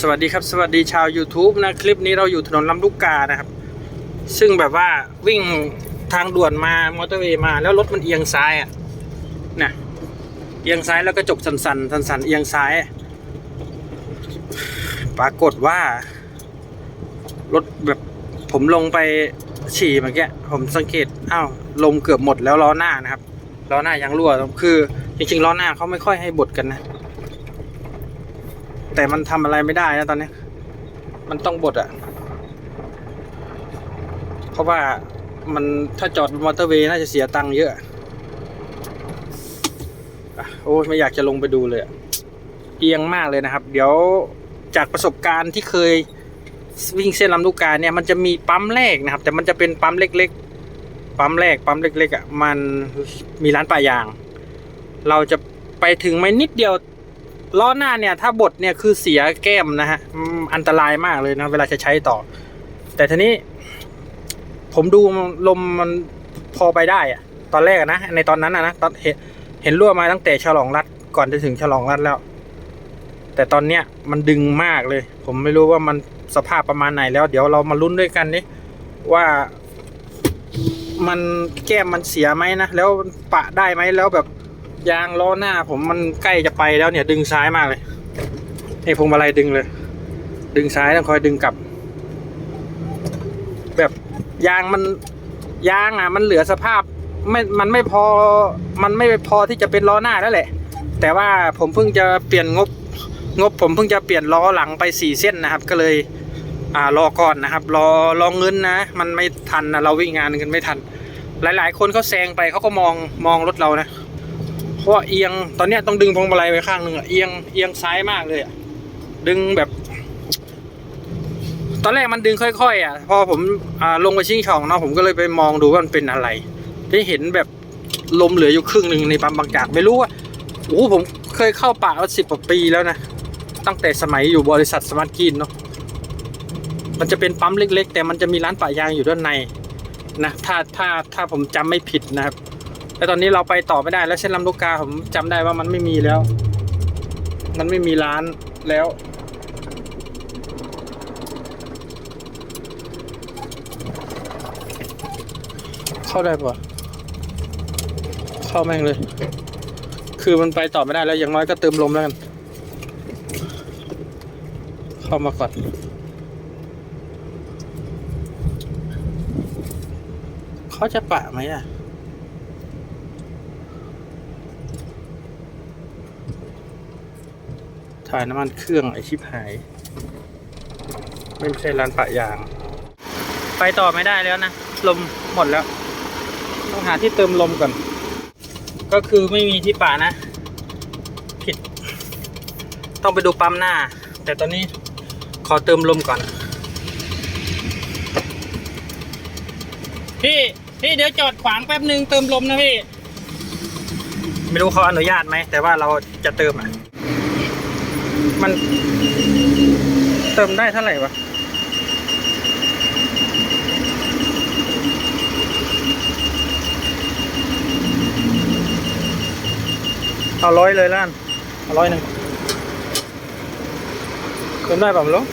สวัสดีครับสวัสดีชาว YouTube นะ คลิปนี้เราอยู่ถนนลำลูกกานะครับ ซึ่งแบบว่าวิ่งทางด่วนมามอเตอร์เวย์มาแล้วรถมันเอียงซ้ายอะนะเอียงซ้ายแล้วกระจกสันสันสันสันเอียงซ้าย ปรากฏว่า รถแบบผมลงไปฉี่เมื่อกี้ผมสังเกตอ้าวลมเกือบหมดแล้วล้อหน้านะครับล้อหน้ายังรั่วคือจริงๆล้อหน้าเขาไม่ค่อยให้บดกันนะ แต่มันทำอะไรไม่ได้นะตอนนี้ มันต้องบดอะเพราะว่ามันถ้าจอดบนมอเตอร์เวย์น่าจะเสียตังค์เยอะอะโอ้ไม่อยากจะลงไปดูเลยอะเอียงมากเลยนะครับ เดี๋ยวจากประสบการณ์ที่เคยวิ่งเส้นลำลูกกาเนี่ยมันจะมีปั๊มแรกนะครับ แต่มันจะเป็นปั๊มเล็กๆ ปั๊มแรกปั๊มเล็กๆอะมันมีร้านปลายาง เราจะไปถึงไม่นิดเดียว ล้อหน้าเนี่ยถ้าบดเนี่ยคือเสียแก้มนะฮะอันตรายมากเลยนะเวลาจะใช้ต่อ แต่ทีนี้ ผมดูลมมันพอไปได้อะตอนแรกนะในตอนนั้นนะตอนเห็นเห็นรั่วมาตั้งแต่ฉลองรัดก่อนจะถึงฉลองรัดแล้ว แต่ตอนเนี้ยมันดึงมากเลย ผมไม่รู้ว่ามันสภาพประมาณไหนแล้ว เดี๋ยวเรามาลุ้นด้วยกันนี่ว่ามันแก้มมันเสียไหมนะแล้วปะได้ไหมแล้วแบบ ยางล้อหน้าผมมันใกล้จะไปแล้วเนี่ย ดึงซ้ายมากเลยนี่พวงมาลัยดึงเลย ดึงซ้ายต้องคอยดึงกลับ แบบยางมันยางอะ มันเหลือสภาพไม่มันไม่พอมันไม่พอที่จะเป็นล้อหน้าแล้วแหละ แต่ว่าผมเพิ่งจะเปลี่ยนงบงบผมเพิ่งจะเปลี่ยนล้อหลังไปสี่เส้นนะครับ ก็เลยอ่ารอก่อนนะครับ รอรอเงินนะ มันไม่ทันนะเราวิ่งงานกันไม่ทัน หลาย ๆ คนเขาแซงไปเขาก็มองมองรถเรานะ เพราะเอียงตอนนี้ต้องดึงพวงมาลัยไปข้างหนึ่งอะเอียงเอียงซ้ายมากเลยอะดึงแบบ ตอนแรกมันดึงค่อยๆอะพอผมอ่าลงไปชิงช่องเนาะผมก็เลยไปมองดูว่ามันเป็นอะไรได้เห็นแบบลมเหลืออยู่ครึ่งหนึ่งในปั๊มบางจากไม่รู้ว่าโอ้ผมเคยเข้าป่ามาสิบกว่าปีแล้วนะตั้งแต่สมัยอยู่บริษัทสมาร์ทกินเนาะมันจะเป็นปั๊มเล็ก ๆ แต่มันจะมีร้านปะยางอยู่ด้านในนะถ้าถ้าถ้าผมจำไม่ผิดนะครับ แต่ตอนนี้เราไปต่อไม่ได้แล้วเส้นลำลูกกาผมจำได้ว่ามันไม่มีแล้ว มันไม่มีร้านแล้ว เข้าได้ปะเข้าแม่งเลย คือมันไปต่อไม่ได้แล้วอย่างน้อยก็เติมลมแล้วกัน เข้ามาก่อนเขาจะปะไหมอะ ถ่ายน้ำมันเครื่องไอชิบหาย ไม่ใช่ร้านปะยาง ไปต่อไม่ได้แล้วนะ ลมหมดแล้ว ต้องหาที่เติมลมก่อน ก็คือไม่มีที่ป่านะ ผิด ต้องไปดูปั๊มหน้า แต่ตอนนี้ขอเติมลมก่อน พี่ พี่เดี๋ยวจอดขวางแป๊บหนึ่งเติมลมนะพี่ ไม่รู้เขาอนุญาตไหม แต่ว่าเราจะเติมอะ มันเติมได้เท่าไหร่วะเอาร้อยเลยล้านเอาร้อยหนึ่งเติมได้ป่ะไม่รู้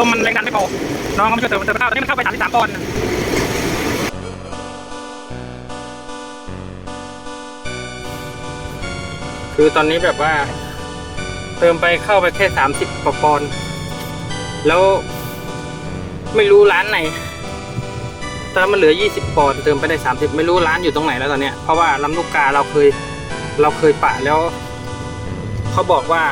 ลมมันแรงดันไม่พอน้องเขาไม่ช่วยเติมเติมไม่เข้าตอนนี้มันเข้าไปสามสิบสามปอนด์คือตอนนี้แบบว่า เติมไปเข้าไปแค่สามสิบกว่าปอนด์แล้ว ไม่รู้ร้านไหนตอนนั้นมันเหลือยี่สิบปอนด์เติมไปได้สามสิบไม่รู้ร้านอยู่ตรงไหนแล้วตอนเนี้ยเพราะว่าลำลูกกาเราเคย เราเคยปะแล้ว เขาบอกว่า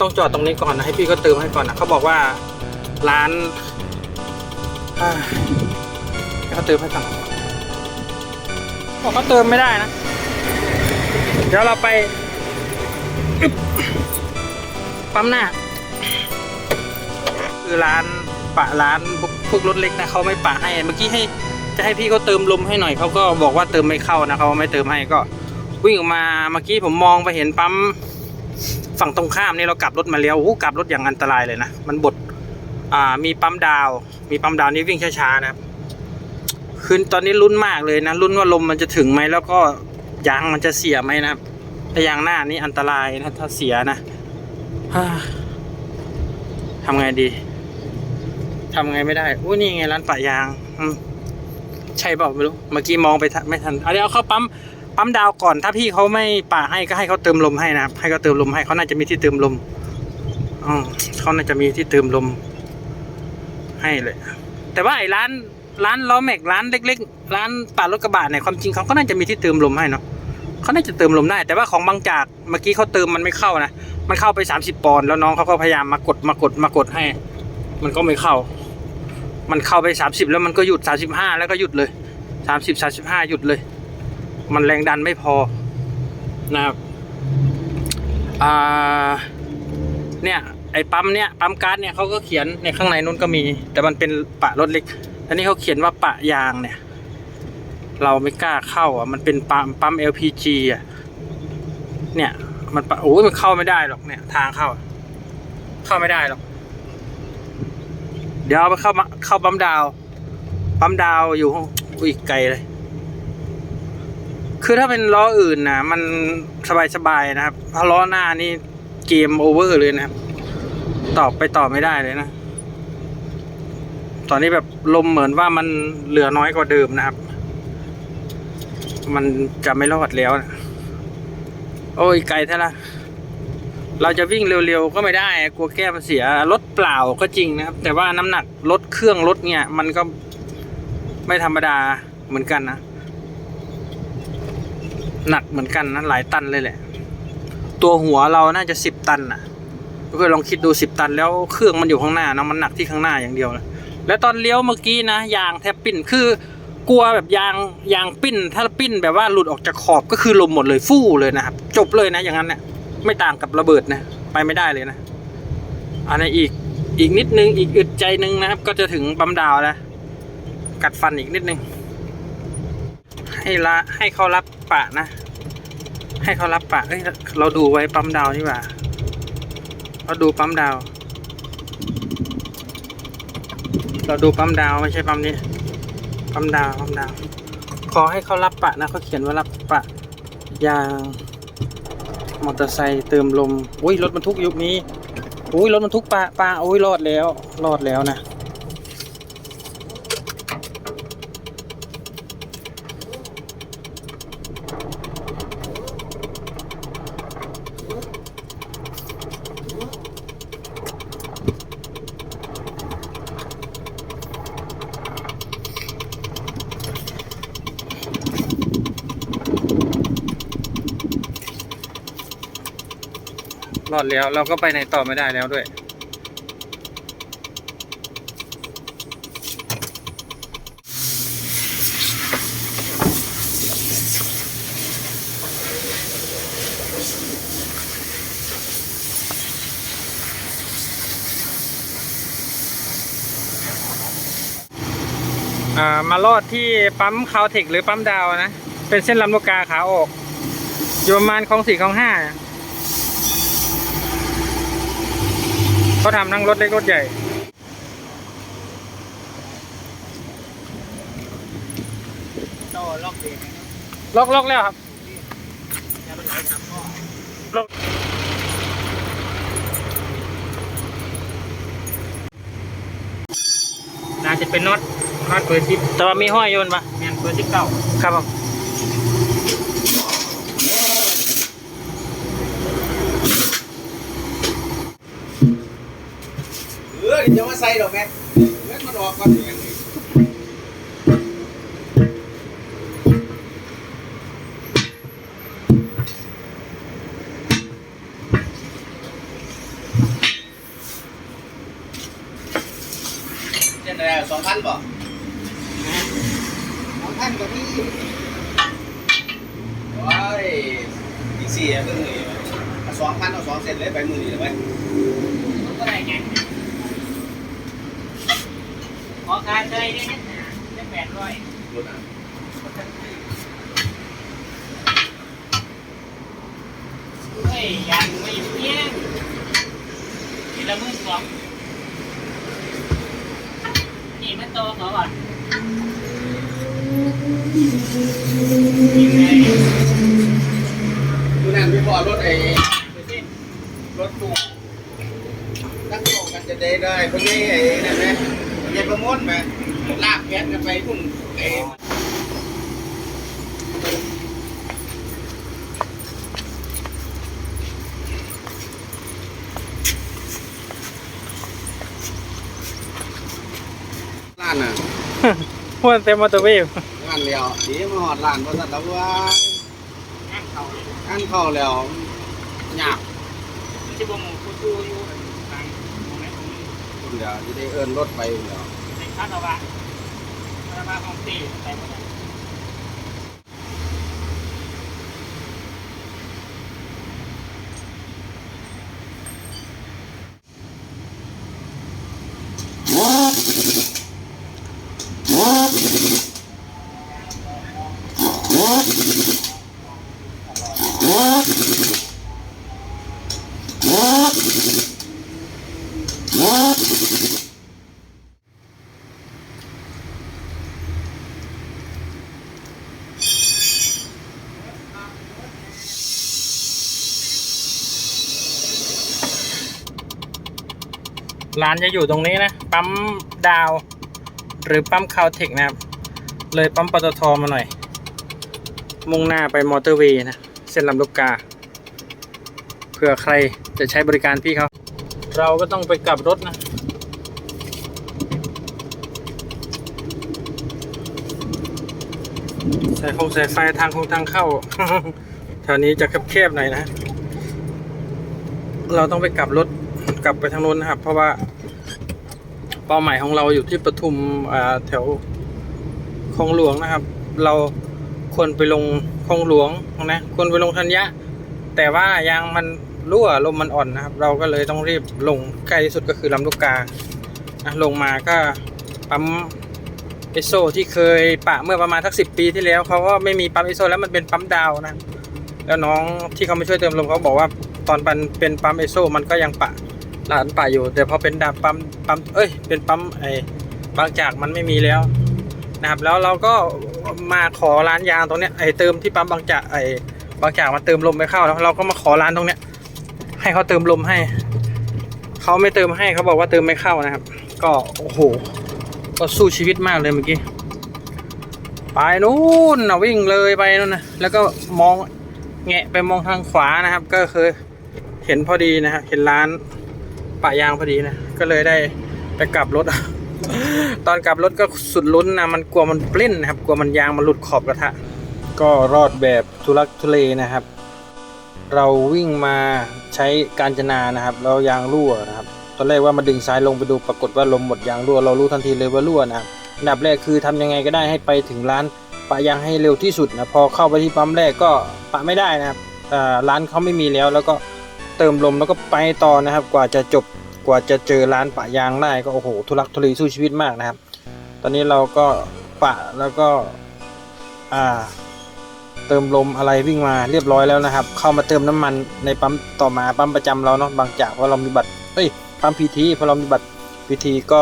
ต้องจอดตรงนี้ก่อนนะให้พี่ก็เติมให้ก่อนนะเขาบอกว่าร้านเขาเติมให้ก่อนบอกเขาเติมไม่ได้นะ เดี๋ยวเราไปปั๊มหน้า คือร้านปะร้านพวกรถเล็กนะเขาไม่ปะให้เมื่อกี้ให้จะให้พี่เขาเติมลมให้หน่อยเขาก็บอกว่าเติมไม่เข้านะเขาไม่เติมให้ก็ วิ่งออกมาเมื่อกี้ผมมองไปเห็นปั๊ม ฝั่งตรงข้ามนี่เรากลับรถมาแล้วโอ้โหกลับรถอย่างอันตรายเลยนะ มันบดอ่ามีปั๊มดาว มีปั๊มดาวนี่วิ่งช้าๆนะครับคือตอนนี้ลุ้นมากเลยนะลุ้นว่าลมมันจะถึงไหมแล้วก็ยางมันจะเสียไหมนะครับถ้ายางหน้านี่อันตรายนะถ้าเสียนะฮ่าทำไงดีทำไงไม่ได้อุ้ยนี่ไงร้านปะยางอืใช่เปล่าไม่รู้เมื่อกี้มองไปทันไม่ทันเอาเดี๋ยวเอาเข้าปั๊ม ปั๊มดาวก่อน ถ้าพี่เขาไม่ป่าให้ก็ให้เขาเติมลมให้นะครับ ให้เขาเติมลมให้เขาน่าจะมีที่เติมลมอ๋อเขาน่าจะมีที่เติมลม ให้เลย แต่ว่าไอ้ร้านร้านล้อแม็กร้านเล็ก ๆ ร้านป่ารถกระบะเนี่ยความจริงเขาก็น่าจะมีที่เติมลมให้เนาะเขาน่าจะเติมลมได้ แต่ว่าของบางจากเมื่อกี้เขาเติมมันไม่เข้านะมันเข้าไปสามสิบปอนด์แล้วน้องเขาก็พยายามมากดมากดมากดให้ มันก็ไม่เข้า มันเข้าไปสามสิบแล้วมันก็หยุดสามสิบห้าแล้วก็หยุดเลยสามสิบสามสิบห้าหยุดเลย มันแรงดันไม่พอนะครับอ่าเนี่ยไอ้ปั๊มเนี่ยปั๊มก๊าซเนี่ยเขาก็เขียนในข้างในนู้นก็มี แต่มันเป็นปะรถเล็กอันนี้เขาเขียนว่าปะยางเนี่ย เราไม่กล้าเข้าอะมันเป็นปั๊มปั๊ม LPG อะเนี่ยมันปะโอ้ยมันเข้าไม่ได้หรอกเนี่ย ทางเข้า เข้าไม่ได้หรอก เดี๋ยวเอาไปเข้ามาเข้าปั๊มดาว ปั๊มดาวอยู่องอุ้ยไกลเลย คือถ้าเป็นล้ออื่นนะมันสบายๆนะครับถ้าล้อหน้านี่เกมโอเวอร์เลยนะครับ ตอบไปต่อไม่ได้เลยนะ ตอนนี้แบบลมเหมือนว่ามันเหลือน้อยกว่าเดิมนะครับ มันจะไม่รอดแล้วนะโอ้ยไกลแท้ละเราจะวิ่งเร็วๆก็ไม่ได้ กลัวแก้มเสียรถเปล่าก็จริงนะครับ แต่ว่าน้ำหนักรถเครื่องรถเนี่ย มันก็ไม่ธรรมดาเหมือนกันนะ หนักเหมือนกันนะหลายตันเลยแหละ ตัวหัวเราน่าจะสิบตันอะเพื่อนลองคิดดูสิบตันแล้วเครื่องมันอยู่ข้างหน้านะมันหนักที่ข้างหน้าอย่างเดียวนะแล้วตอนเลี้ยวเมื่อกี้นะยางแทบปิ้นคือกลัวแบบยางยางปิ้น ถ้าปิ้นแบบว่าหลุดออกจากขอบก็คือลมหมดเลยฟู่เลยนะครับ จบเลยนะ อย่างนั้นเนี่ยไม่ต่างกับระเบิดนะไปไม่ได้เลยนะ อันนี้อีกอีกนิดนึงอีกอึดใจนึงนะครับ ก็จะถึงปั๊มดาวแล้วกัดฟันอีกนิดนึง ให้ละให้เขารับปะนะ ให้เขารับปะเอ้ยเราดูไว้ปั๊มดาวนี่หว่าเราดูปั๊มดาว เราดูปั๊มดาวไม่ใช่ปั๊มนี้ปั๊มดาวปั๊มดาว ขอให้เขารับปะนะเขาเขียนว่ารับปะยางมอเตอร์ไซค์เติมลมอุ้ยรถบรรทุกยุคนี้อุ้ยรถบรรทุกปลาปลาอุ้ยรอดแล้วรอดแล้วนะ อดแล้ว เราก็ไปไหนต่อไม่ได้แล้วด้วย มารอดที่ปั๊มคาวเทคหรือปั๊มดาวนะ เป็นเส้นลำลูกกาขาออก อยู่ประมาณคลองสี่คลองห้า เขาทำทั้งรถเล็กรถใหญ่ต่อล็อกเบรกล็อกล็อกแล้วครับอย่าไปไหลทำพ่อล็อกน่าจะเป็นน็อตน็อตเบอร์สิบแต่ว่ามีห้อยโยนปะแมนเบอร์สิบเก้าครับผม เดี๋มาใส่ดอกแม่เงินมันออกก่อนอย่างนี้เจนอะไสองพันบ่สองพันก็พี่โอ้ยอีกสี่เพิ่งเลยสองพันเอาสองเสร็จเลยไปมือนี่เลยไป ก็ได้ไง ขอการเลยได้เนี่ยได้แปดร้อยรถอะเฮ้ยยังไม่เที่ยงทีละมือสองนี่มันโตเขาก่อยังไงดูนั่นพี่พอรถไอ้ดูสิรถตู้นักโตกันจะได้ได้คนนี้ไอ้นั่นไหม คนนี้ประมวลไหมลากแก๊สกันไปพุ่นไอ้ร้านน่ะหัวเต็มมอเตอร์เวย์งานเดียวดีมาหอดร้านบริษัทแล้วว่านั่งเขาเลยงานเข้าแล้วยากมันจะบ่งกูดูอยู่ทางตรงไหนตรงนี้ คน เดี๋ยวจะได้เอิ้นรถไปเดียวในคาราบาคาราบาของตีใส่หมดเลย ร้านจะอยู่ตรงนี้นะ ปั๊มดาว หรือปั๊มคาวเทคนะครับ เลยปั๊มปตทมาหน่อย มุ่งหน้าไปมอเตอร์เวย์นะ เส้นลำลูกกา เผื่อใครจะใช้บริการพี่เขา เราก็ต้องไปกลับรถนะสายคงสายไฟทางคงทางเข้า แถวนี้จะแคบๆหน่อยนะ เราต้องไปกลับรถ กลับไปทางโน้นนะครับ เพราะว่าเป้าหมายของเราอยู่ที่ปทุมแถวคลองหลวงนะครับ เราควรไปลงคลองหลวงนะควรไปลงธัญญะ แต่ว่ายางมันรั่วลมมันอ่อนนะครับ เราก็เลยต้องรีบลงใกล้ที่สุดก็คือลำลูกกาลงมาก็ปั๊มเอสโซที่เคยปะเมื่อประมาณสักสิปีที่แล้วเขาก็ไม่มีปั๊มเอสโซแล้วมันเป็นปั๊มดาวนะแล้วน้องที่เขามาช่วยเติมลมเขาบอกว่าตอนมันเป็นปั๊มเอสโซมันก็ยังปะ หลานปะอยู่ แต่พอเป็นดับปั๊มปั๊มเอ้ยเป็นปั๊มไอ้บางจากมันไม่มีแล้วนะครับแล้วเราก็มาขอร้านยางตรงเนี้ยไอ้เติมที่ปั๊มบางจากไอ้บางจากมาเติมลมไปเข้าแล้วเราก็มาขอร้านตรงเนี้ย ให้เขาเติมลมให้เขาไม่เติมให้เขาบอกว่าเติมไม่เข้านะครับ ก็โอ้โหก็สู้ชีวิตมากเลยเมื่อกี้ไปนู่นนะวิ่งเลยไปนู่นนะแล้วก็มองแงะไปมองทางขวานะครับ ก็คือเห็นพอดีนะครับเห็นร้าน ปะยางพอดีนะ ก็เลยได้ไปกลับรถ ตอนกลับรถก็สุดลุ้นนะ มันกลัวมันปลิ้นนะครับ กลัวมันยางมันหลุดขอบกระทะ ก็รอดแบบทุลักทุเลนะครับ เราวิ่งมาใช้การจนานะครับแล้วยางรั่วนะครับ ตอนแรกว่ามาดึงซ้ายลงไปดูปรากฏว่าลมหมดยางรั่ว เรารู้ทันทีเลยว่ารั่วนะครับอันดับแรกคือทำยังไงก็ได้ให้ไปถึงร้านปะยางให้เร็วที่สุดนะ พอเข้าไปที่ปั๊มแรกก็ปะไม่ได้นะครับร้านเขาไม่มีแล้วแล้วก็ เติมลมแล้วก็ไปต่อนะครับ กว่าจะจบกว่าจะเจอร้านปะยางได้ก็โอ้โหทุลักทุเลสู้ชีวิตมากนะครับ ตอนนี้เราก็ปะแล้วก็อ่าเติมลมอะไรวิ่งมาเรียบร้อยแล้วนะครับ เข้ามาเติมน้ำมันในปั๊มต่อมาปั๊มประจำเราเนาะบางจากเพราะเรามีบัตรเอ้ยปั๊มพีทีเพอเรามีบัตรพีทีก็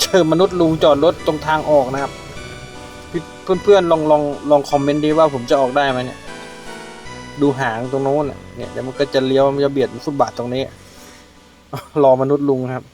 เจอมนุษย์ลุงจอดรถตรงทางออกนะครับ เพื่อนๆลองลองลองคอมเมนต์ดีว่าผมจะออกได้ไหมเนี่ย ดูหางตรงโน้นเนี่ยเดี๋ยวมันก็จะเลี้ยวมันจะเบียดฟุตบาทตรงนี้ รอมนุษย์ลุงครับ